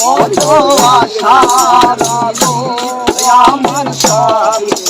কত আশা আমার স্বামী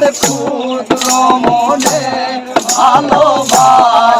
আমার পুত্র মনে ভালোবাস।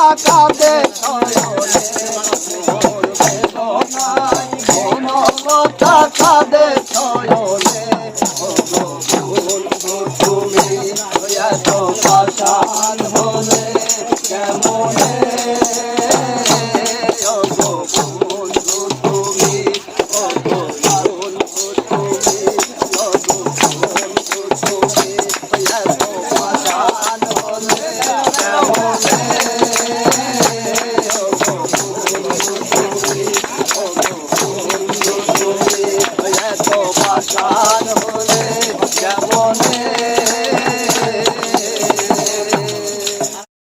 got out there. आसान हो